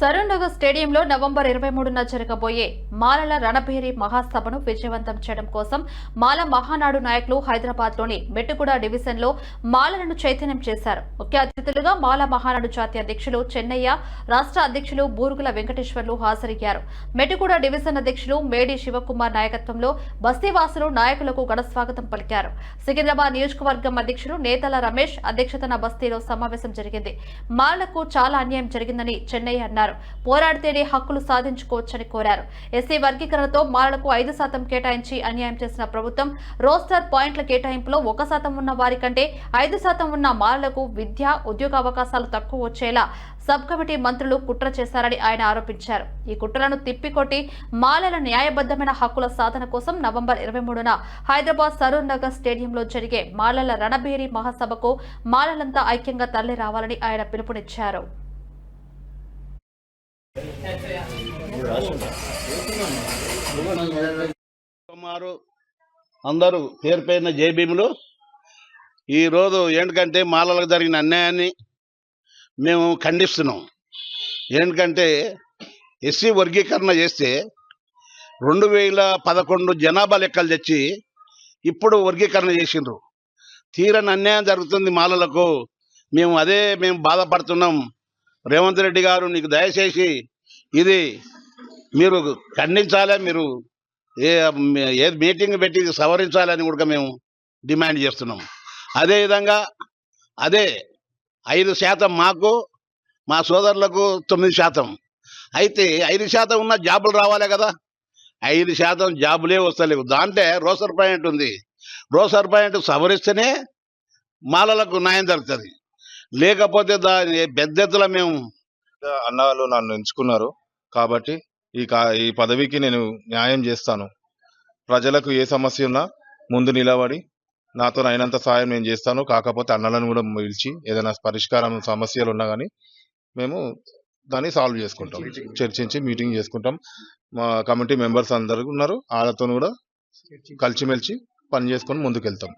సరూర్నగర్ స్టేడియంలో నవంబర్ ఇరవై మూడున జరగబోయే మాలల రణభేరి మహాసభను విజయవంతం చేయడం కోసం మాల మహానాడు నాయకులు హైదరాబాద్లోని మెట్టుగూడ మాలలను చైతన్యం చేశారు. ముఖ్య అతిథులుగా మాల మహానాడు జాతీయ అధ్యక్షులు చెన్నయ్య రాష్ట్ర అధ్యక్షులు బూరుగుల వెంకటేశ్వర్లు హాజరయ్యారు. మెట్టుగూడ డివిజన్ అధ్యక్షులు మేడి శివకుమార్ నాయకత్వంలో బస్తీవాసులు నాయకులకు ఘన స్వాగతం పలికారు. సికింద్రాబాద్ నియోజకవర్గం అధ్యక్షులు నేతల రమేష్ అధ్యక్షతన బస్తీలో సమావేశం జరిగింది. మాలలకు చాలా అన్యాయం జరిగిందని చెన్నయ్య అన్నారు. పోరాడితేనే హక్కులు సాధించుకోవచ్చని కోరారు. ఎస్సీ వర్గీకరణతో మాలలకు ఐదు శాతం కేటాయించి అన్యాయం చేసిన ప్రభుత్వం రోస్టర్ పాయింట్ల కేటాయింపులో ఒక శాతం ఉన్న వారి కంటే ఐదు శాతం ఉన్న మాలలకు విద్య ఉద్యోగ అవకాశాలు తక్కువ వచ్చేలా సబ్ కమిటీ మంత్రులు కుట్ర చేశారని ఆయన ఆరోపించారు. ఈ కుట్రలను తిప్పికొట్టి మాలల న్యాయబద్ధమైన హక్కుల సాధన కోసం నవంబర్ ఇరవై మూడున హైదరాబాద్ సరూర్ నగర్ స్టేడియంలో జరిగే మాలల రణబేరి మహాసభకు మాలలంతా ఐక్యంగా తరలి రావాలని ఆయన పిలుపునిచ్చారు. కుమారు అందరూ పేరు పేరున జేబీములు. ఈరోజు ఏంటంటే మాలలకు జరిగిన అన్యాయాన్ని మేము ఖండిస్తున్నాం. ఏంటంటే ఎస్సీ వర్గీకరణ చేస్తే రెండు వేల పదకొండు జనాభా లెక్కలు తెచ్చి ఇప్పుడు వర్గీకరణ చేసిండ్రు. తీరని అన్యాయం జరుగుతుంది మాలలకు. మేము అదే మేము బాధపడుతున్నాం. రేవంత్ రెడ్డి గారు నీకు దయచేసి ఇది మీరు ఖండించాలి మీరు ఏ ఏ మీటింగ్ పెట్టి సవరించాలని కూడా మేము డిమాండ్ చేస్తున్నాం. అదేవిధంగా అదే ఐదు శాతం మాకు మా సోదరులకు తొమ్మిది శాతం. అయితే ఐదు శాతం ఉన్న జాబులు రావాలి కదా. ఐదు శాతం జాబులే వస్తలేవు. దాంట్లో రోసర్ పాయింట్ ఉంది. రోసర్ పాయింట్ సవరిస్తేనే మాలలకు న్యాయం జరుగుతుంది. లేకపోతే దాని పెద్ద ఎత్తున మేము అన్నవాళ్ళు నన్ను ఎంచుకున్నారు. కాబట్టి ఈ కా- ఈ పదవికి నేను న్యాయం చేస్తాను. ప్రజలకు ఏ సమస్య ఉన్నా ముందు నిలబడి నాతో అయినంత సాయం నేను చేస్తాను. కాకపోతే అన్నలను కూడా పిలిచి ఏదైనా పరిష్కారం సమస్యలు ఉన్నా కానీ మేము దాన్ని సాల్వ్ చేసుకుంటాం. చర్చించి మీటింగ్ చేసుకుంటాం. మా కమిటీ మెంబర్స్ అందరూ ఉన్నారు. వాళ్ళతో కూడా కలిసిమెలిసి పని చేసుకొని ముందుకెళ్తాం.